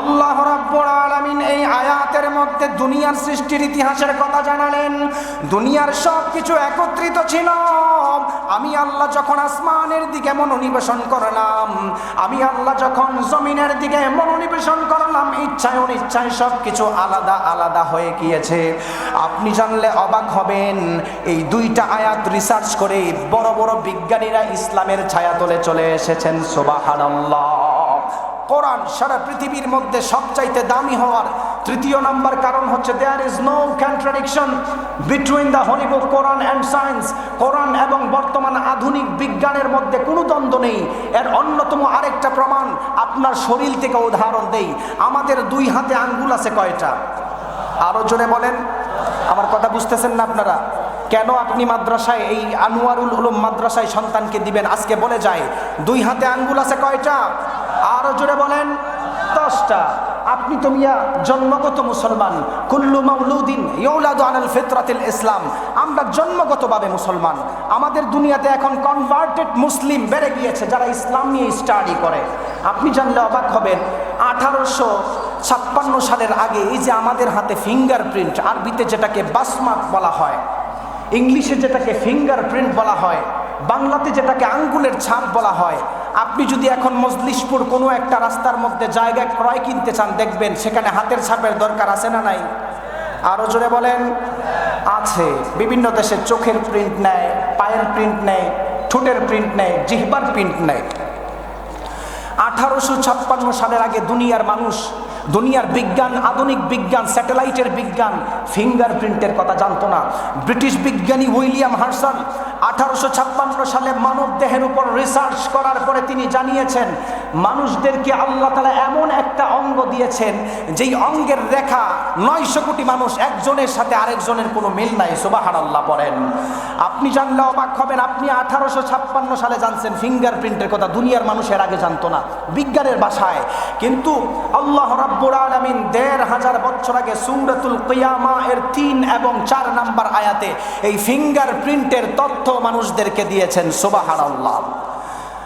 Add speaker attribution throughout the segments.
Speaker 1: আল্লাহ রাব্বুল আলামিন এই আয়াতের মধ্যে দুনিয়ার সৃষ্টির ইতিহাসের কথা জানালেন। দুনিয়ার সব কিছু একত্রিত ছিল। আমি আল্লাহ যখন আসমানের দিকে মনোনিবেশন করলাম, আমি আল্লাহ যখন জমিনের দিকে মনোনিবেশন করলাম, ইচ্ছায় অনিচ্ছায় সব কিছু আলাদা আলাদা হয়ে গিয়েছে। আপনি জানলে অবাক হবেন, এই দুইটা আয়াত রিসার্চ করে বড় বড় বিজ্ঞানীরা ইসলামের ছায়া তলে চলে এসেছেন, সোবাহানাল্লাহ। কোরআন সারা পৃথিবীর মধ্যে সবচাইতে দামি হওয়ার তৃতীয় নম্বর কারণ হচ্ছে there is no contradiction between the holy book Quran and science Quran এবং বর্তমান আধুনিক বিজ্ঞানের মধ্যে কোনো দ্বন্দ্ব নেই। এর অন্যতম আরেকটা প্রমাণ আপনার শরীর থেকে উদাহরণ দেই। আমাদের দুই হাতে আঙ্গুল আছে কয়টা? আরও জোরে বলেন। আমার কথা বুঝতেছেন না আপনারা? কেন আপনি মাদ্রাসায় এই আনোয়ারুল উলুম মাদ্রাসায় সন্তানকে দিবেন? আজকে বলে যায়, দুই হাতে আঙ্গুল আছে কয়টা? আরও জোরে বলেন, দশটা। আপনি তো মিয়া জন্মগত মুসলমান। কুল্লু মাউলুদ্দিন ইউলাদু আনাল ফিতরাতিল ইসলাম। আমরা জন্মগতভাবে মুসলমান। আমাদের দুনিয়াতে এখন কনভার্টেড মুসলিম বেড়ে গিয়েছে যারা ইসলাম নিয়ে স্টাডি করে। আপনি জানলে অবাক হবেন, আঠারোশো ছাপ্পান্ন সালের আগে এই যে আমাদের হাতে ফিঙ্গারপ্রিন্ট আরবিতে যেটাকে বাসমাত বলা হয়, ইংলিশে যেটাকে হয় বাংলাতে যেটাকে আঙ্গুলের ছাপ বলা হয়, আপনি যদি এখন মজলিশপুর কোনো একটা রাস্তার মধ্যে জায়গায় ক্রয় কিনতে চান, দেখবেন সেখানে হাতের ছাপের দরকার আছে না নাই? আরও জোরে বলেন, আছে। বিভিন্ন দেশে চোখের প্রিন্ট নেয়, পায়ের প্রিন্ট নেয়, ঠোঁটের প্রিন্ট নেয়, জিহবার প্রিন্ট নেয়। আঠারোশো ছাপ্পান্ন সালের আগে দুনিয়ার মানুষ, দুনিয়ার বিজ্ঞান, আধুনিক বিজ্ঞান, স্যাটেলাইটের বিজ্ঞান ফিঙ্গার প্রিন্টের কথা জানতো না। ব্রিটিশ বিজ্ঞানী উইলিয়াম হার্সন আঠারোশো ছাপ্পান্ন সালে মানব দেহের উপর রিসার্চ করার পরে তিনি জানিয়েছেন মানুষদেরকে আল্লাহ তালা এমন একটা অঙ্গ দিয়েছেন, যেই অঙ্গের রেখা নয়শো কোটি মানুষ একজনের সাথে আরেকজনের কোনো মিল নাই সুবাহান আল্লাহ বলেন। আপনি জানলে অবাক হবেন, আপনি আঠারোশো ছাপ্পান্ন সালে জানছেন ফিঙ্গারপ্রিন্টের কথা, দুনিয়ার মানুষের আগে জানতো না, বিজ্ঞানের ভাষায় কিন্তু আল্লাহ রাব্বুল আলামিন দেড় হাজার বছর আগে সূরাতুল কিয়ামা এর তিন এবং চার নাম্বার আয়াতে এই ফিঙ্গারপ্রিন্টের তথ্য মানুষদেরকে দিয়েছেন, সুবহানাল্লাহ। আল্লাহ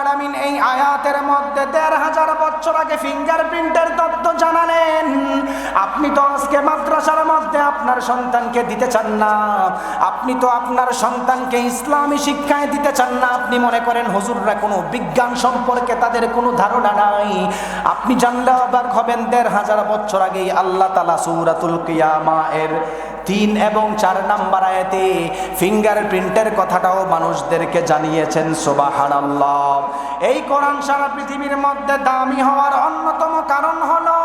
Speaker 1: আলামিন এই আয়াতের মধ্যে দেড় হাজার বছর আগে ফিঙ্গারপ্রিন্টের তত্ত্ব জানালেন। আপনি তো আজকে মাদ্রাসার মধ্যে আপনার সন্তানকে দিতে চান না। আপনি তো আপনার সন্তানকে ইসলামী শিক্ষায় দিতে চান না। আপনি মনে করেন হুজুররা কোনো বিজ্ঞান সম্পর্কে তাদের কোনো ধারণা নাই। আপনি জানলে অবাক হবেন দেড় হাজার বছর আগেই আল্লাহ তালা সৌরাতুল কিয়ামা এর তিন এবং চার নাম্বার আয়াতে ফিঙ্গার প্রিন্টের কথাটাও মানুষদেরকে জানিয়েছেন সোবাহান এই কোরআন সারা পৃথিবীর মধ্যে দামি হওয়ার অন্যতম কারণ হলো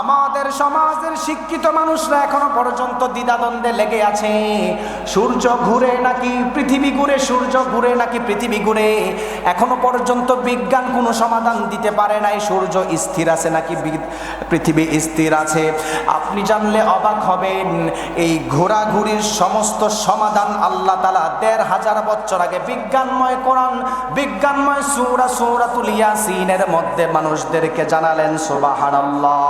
Speaker 1: আমাদের সমাজের শিক্ষিত মানুষরা এখনও পর্যন্ত দ্বিধাদ্বন্দ্বে লেগে আছে। সূর্য ঘুরে নাকি পৃথিবী ঘুরে, সূর্য ঘুরে নাকি পৃথিবী ঘুরে? এখনও পর্যন্ত বিজ্ঞান কোনো সমাধান দিতে পারে নাই। সূর্য স্থির আছে নাকি পৃথিবী স্থির আছে? আপনি জানলে অবাক হবেন। এই ঘোরাঘুরির সমস্ত সমাধান আল্লাহ তালা দেড় হাজার বছর আগে বিজ্ঞানময় কোরআন, বিজ্ঞানময় সৌরা সৌরা তুলিয়া সিনের মধ্যে মানুষদেরকে জানালেন, সুবহানাল্লাহ। আল্লাহ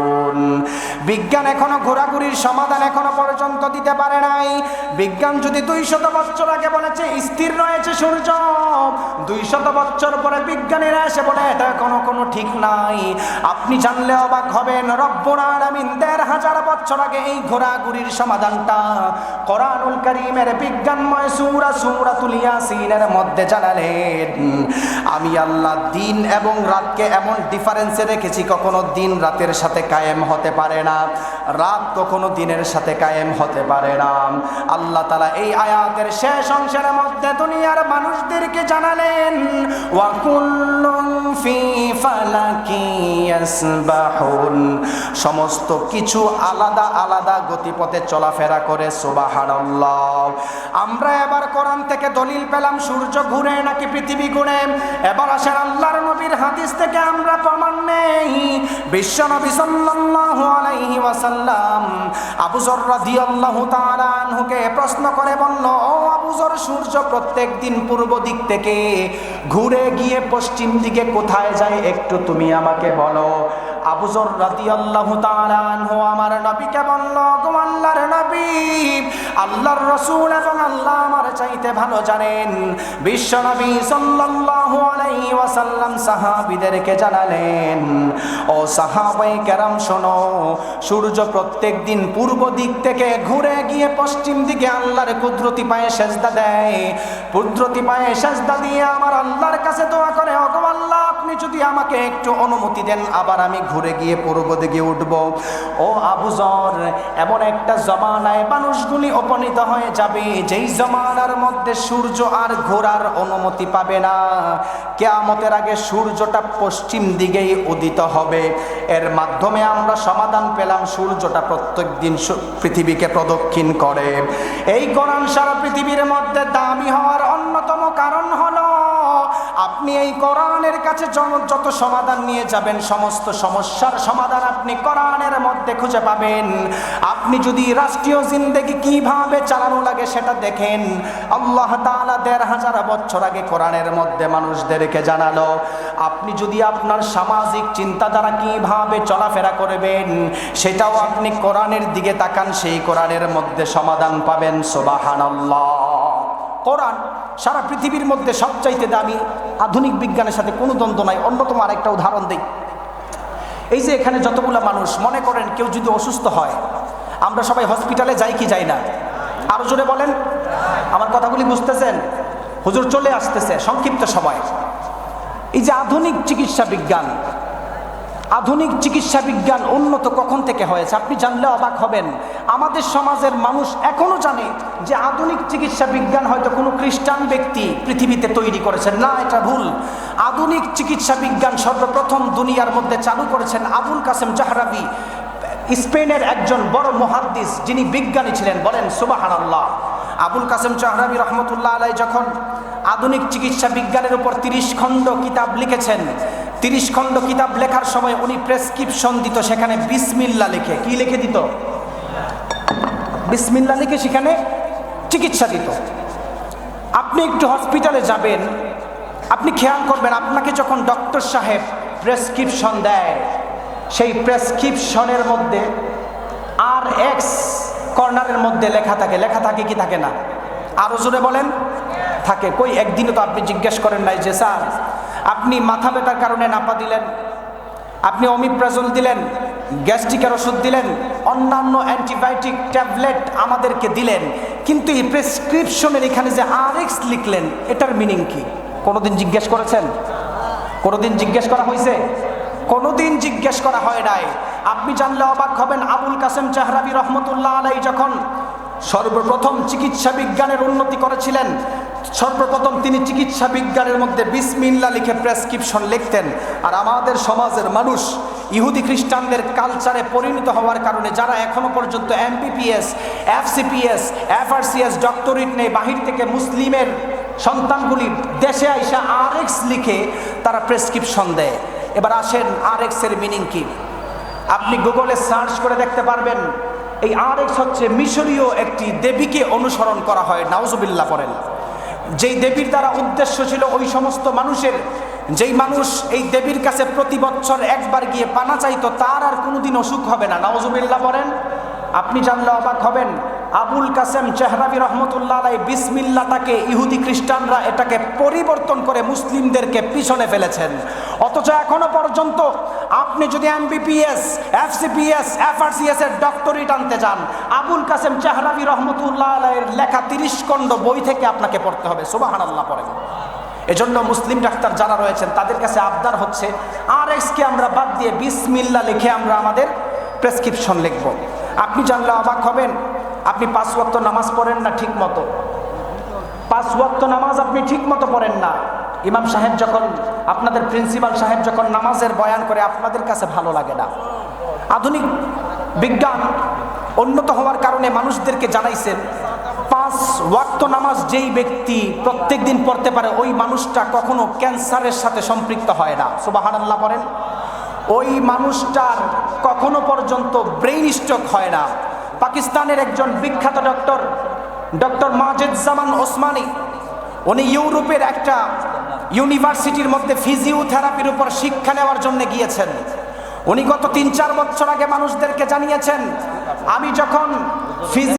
Speaker 1: বিজ্ঞান এখনও ঘোরাঘুরির সমাধান এখনও পর্যন্ত দিতে পারে নাই। বিজ্ঞান যদি দুই শত বছর আগে বলেছে, স্থির রয়েছে সূর্য দুই শত বছর পরে বিজ্ঞানীরা এসে বলে, এটা কোনো কোনো ঠিক নাই। আপনি জানলে অবাক হবেন, রব্বুল আলামিন, দেড় হাজার বছর আগে এই ঘোরাঘুরির সমাধানটা কোরআনুল কারীমের বিজ্ঞানময় সূরা, সূরাতুল ইয়াসিনের মধ্যে জানালেন। আমি আল্লাহ দিন এবং রাতকে এমন ডিফারেন্সে রেখেছি, কখনো দিন রাতের সাথে কায়েম হতে পারে না। রাত কখনো দিনের সাথে কায়েম হতে পারে না। আল্লাহ তালা এই আয়াতের শেষ অংশের মধ্যে দুনিয়ার মানুষদেরকে জানালেন ওয়াকুল্লুন সমস্ত কিছু আলাদা আলাদা গতিপথে চলাফেরা করে, সুবহানাল্লাহ। আমরা এবার কোরআন থেকে দলিল পেলাম, সূর্য ঘুরে নাকি পৃথিবী ঘুরে? এবার আসেন আল্লাহর নবীর হাদিস থেকে আমরা প্রমাণ নেই। বিশ্ব নবী সাল্লাল্লাহু ওয়াসাল্লাম আবু যর রাদিয়াল্লাহু প্রশ্ন করে বলল ও সূর্য প্রত্যেক দিন পূর্ব দিক থেকে ঘুরে গিয়ে পশ্চিম দিকে কোথায় যায় একটু তুমি আমাকে বলো। আবুজর রাতি আল্লাহ আমার নবীকে বলল, গো আল্লাহর নবী, আল্লাহর রসুল এবং আল্লাহ আমার চাইতে ভালো জানেন। বিশ্ব নবী সাল্লাল্লাহু আলাইহি ওয়াসাল্লাম সাহাবীদেরকে জানালেন, ও সাহাবায়ে কেরাম, শোনো, সূর্য প্রত্যেক দিন পূর্ব দিক থেকে ঘুরে গিয়ে পশ্চিম দিকে আল্লাহর কুদরতি পায়ে সেজদা দেয়। কুদরতি পায়ে সেজদা দিয়ে আমার আল্লাহর কাছে দোয়া করে, ওগো আল্লাহ, আপনি যদি আমাকে একটু অনুমতি দেন, আবার আমি ঘুরে গিয়ে পূর্ব দিকে উঠব। ও আবুজর এমন একটা জমানায় মানুষগুলি উপনীত হয়ে যাবে, যেই জমানার মধ্যে সূর্য আর ঘোরার অনুমতি পাবে না। কেয়ামতের আগে সূর্যটা পশ্চিম দিকেই উদিত হবে। এর মাধ্যমে আমরা সমাধান পেলাম সূর্যটা প্রত্যেক দিন পৃথিবীকে প্রদক্ষিণ করে। এই কোরআন সারা পৃথিবীর মধ্যে দামি হওয়ার অন্যতম কারণ হলো, আপনি এই কোরআনের কাছে যত সমাধান নিয়ে যাবেন, সমস্ত সমস্যার সমাধান আপনি কোরআনের মধ্যে খুঁজে পাবেন। আপনি যদি রাষ্ট্রীয় জিন্দেগি কীভাবে চালানো লাগে সেটা দেখেন। আল্লাহ তাআলা দেড় হাজার বছর আগে কোরআনের মধ্যে মানুষদেরকে জানালো, আপনি যদি আপনার সামাজিক চিন্তাধারা কীভাবে চলাফেরা করবেন, সেটাও আপনি কোরআনের দিকে তাকান, সেই কোরআনের মধ্যে সমাধান পাবেন, সোবাহানাল্লাহ। কোরআন সারা পৃথিবীর মধ্যে সবচাইতে দামি আধুনিক বিজ্ঞানের সাথে কোনো দ্বন্দ্ব নাই। অন্যতম আরেকটা উদাহরণ দিই। এই যে এখানে যতগুলো মানুষ, মনে করেন কেউ যদি অসুস্থ হয় আমরা সবাই হসপিটালে যাই কি যাই না। আরও জোরে বলেন, আমার কথাগুলি বুঝতেছেন? হুজুর চলে আসতেছে, সংক্ষিপ্ত সময়। এই যে আধুনিক চিকিৎসা বিজ্ঞান, আধুনিক চিকিৎসা বিজ্ঞান উন্নত কখন থেকে হয়েছে? আপনি জানলে অবাক হবেন। আমাদের সমাজের মানুষ এখনও জানে যে আধুনিক চিকিৎসা বিজ্ঞান হয়তো কোনো খ্রিস্টান ব্যক্তি পৃথিবীতে তৈরি করেছেন। না, এটা ভুল। আধুনিক চিকিৎসা বিজ্ঞান সর্বপ্রথম দুনিয়ার মধ্যে চালু করেছেন আবুল কাসেম জাহরাবি। স্পেনের একজন বড় মহাদ্দিস যিনি বিজ্ঞানী ছিলেন, বলেন সুবাহান আল্লাহ আবুল কাসেম চাহরাবি রহমতুল্লাহ আলাই যখন আধুনিক চিকিৎসা বিজ্ঞানের উপর তিরিশ খণ্ড কিতাব লিখেছেন, তিরিশ খণ্ড কিতাব লেখার সময় উনি প্রেসক্রিপশন দিত, সেখানে বিসমিল্লা লিখে। কি লিখে দিত? বিসমিল্লা লিখে সেখানে চিকিৎসা দিত। আপনি একটু হসপিটালে যাবেন, আপনি খেয়াল করবেন, আপনাকে যখন ডক্টর সাহেব প্রেসক্রিপশন দেয় সেই প্রেসক্রিপশনের মধ্যে আর এক্স কর্নারের মধ্যে লেখা থাকে। লেখা থাকে কি থাকে না? আরও জোরে বলেন। থাকে। কই একদিনও তো আপনি জিজ্ঞেস করেন নাই যে, স্যার, আপনি মাথা ব্যথার কারণে নাপা দিলেন, আপনি অমিপ্রাজল দিলেন গ্যাস্ট্রিকের ওষুধ দিলেন, অন্যান্য অ্যান্টিবায়োটিক ট্যাবলেট আমাদেরকে দিলেন, কিন্তু এই প্রেসক্রিপশনের এখানে যে আর এক্স লিখলেন, এটার মিনিং কি? কোনোদিন জিজ্ঞেস করেছেন? কোনোদিন জিজ্ঞেস করা হয়েছে কোনোদিন জিজ্ঞেস করা হয় নাই। আপনি জানলে অবাক হবেন, আবুল কাসেম চাহরাবি রহমতুল্লাহ আলাই যখন সর্বপ্রথম চিকিৎসা বিজ্ঞানের উন্নতি করেছিলেন, সর্বপ্রথম তিনি চিকিৎসা বিজ্ঞানের মধ্যে বিসমিল্লা লিখে প্রেসক্রিপশন লিখতেন। আর আমাদের সমাজের মানুষ, ইহুদি খ্রিস্টানদের কালচারে পরিণত হওয়ার কারণে যারা এখনও পর্যন্ত এমবিপিএস এফসিপিএস, এফআরসিএস ডক্টরেট নেই, বাহির থেকে মুসলিমের সন্তানগুলি দেশে আইসা আর লিখে তারা প্রেসক্রিপশন দেয়। এবার আসেন আর এর মিনিং কি? আপনি গুগলে সার্চ করে দেখতে পারবেন, এই আর এক্স হচ্ছে মিশরীয় একটি দেবীকে অনুসরণ করা হয়, নাউজুবিল্লাহ পড়েন। যেই দেবীর দ্বারা উদ্দেশ্য ছিল ওই সমস্ত মানুষের, যেই মানুষ এই দেবীর কাছে প্রতি বছর একবার গিয়ে পানা চাইতো, তার আর কোনোদিন অসুখ হবে না নওজুবিল্লাহ বলেন আপনি জানলে অবাক হবেন আবুল কাসেম চেহরাবি রহমতুল্লাহ আলাই বিসমিল্লাটাকে ইহুদি খ্রিস্টানরা এটাকে পরিবর্তন করে মুসলিমদেরকে পিছনে ফেলেছেন। অথচ এখনও পর্যন্ত আপনি যদি এমবিপিএস এফসিপিএস এফআরসিএস এর ডক্টরেট আনতে যান, আবুল কাসেম চেহরাবি রহমতুল্লাহ আলাইয়ের লেখা তিরিশ খণ্ড বই থেকে আপনাকে পড়তে হবে। সুবাহান আল্লাহ পড়েন। এজন্য মুসলিম ডাক্তার যারা রয়েছেন, তাদের কাছে আবদার হচ্ছে আর এক্সকে আমরা বাদ দিয়ে বিসমিল্লা লিখে আমরা আমাদের প্রেসক্রিপশন লিখব। আপনি জানলে অবাক হবেন আপনি পাঁচ ওয়াক্ত নামাজ পড়েন না ঠিক মতো? পাঁচ ওয়াক্ত নামাজ আপনি ঠিক মতো পড়েন না। ইমাম সাহেব যখন, আপনাদের প্রিন্সিপাল সাহেব যখন নামাজের বয়ান করে, আপনাদের কাছে ভালো লাগে না। আধুনিক বিজ্ঞান উন্নত হওয়ার কারণে মানুষদেরকে জানাইছেন পাঁচ ওয়াক্ত নামাজ যেই ব্যক্তি প্রত্যেক দিন পড়তে পারে, ওই মানুষটা কখনো ক্যান্সারের সাথে সম্পৃক্ত হয় না। সুবাহান আল্লাহ করেন ওই মানুষটার কখনো পর্যন্ত ব্রেইন স্ট্রোক হয় না। পাকিস্তানের একজন বিখ্যাত ডক্টর ডক্টর মাজেদ জামান ওসমানী। উনি ইউরোপের একটা ইউনিভার্সিটির মধ্যে ফিজিওথেরাপির উপর শিক্ষা নেওয়ার জন্য গিয়েছেন। উনি গত তিন চার বছর আগে মানুষদেরকে জানিয়েছেন, আমি যখন ফিজি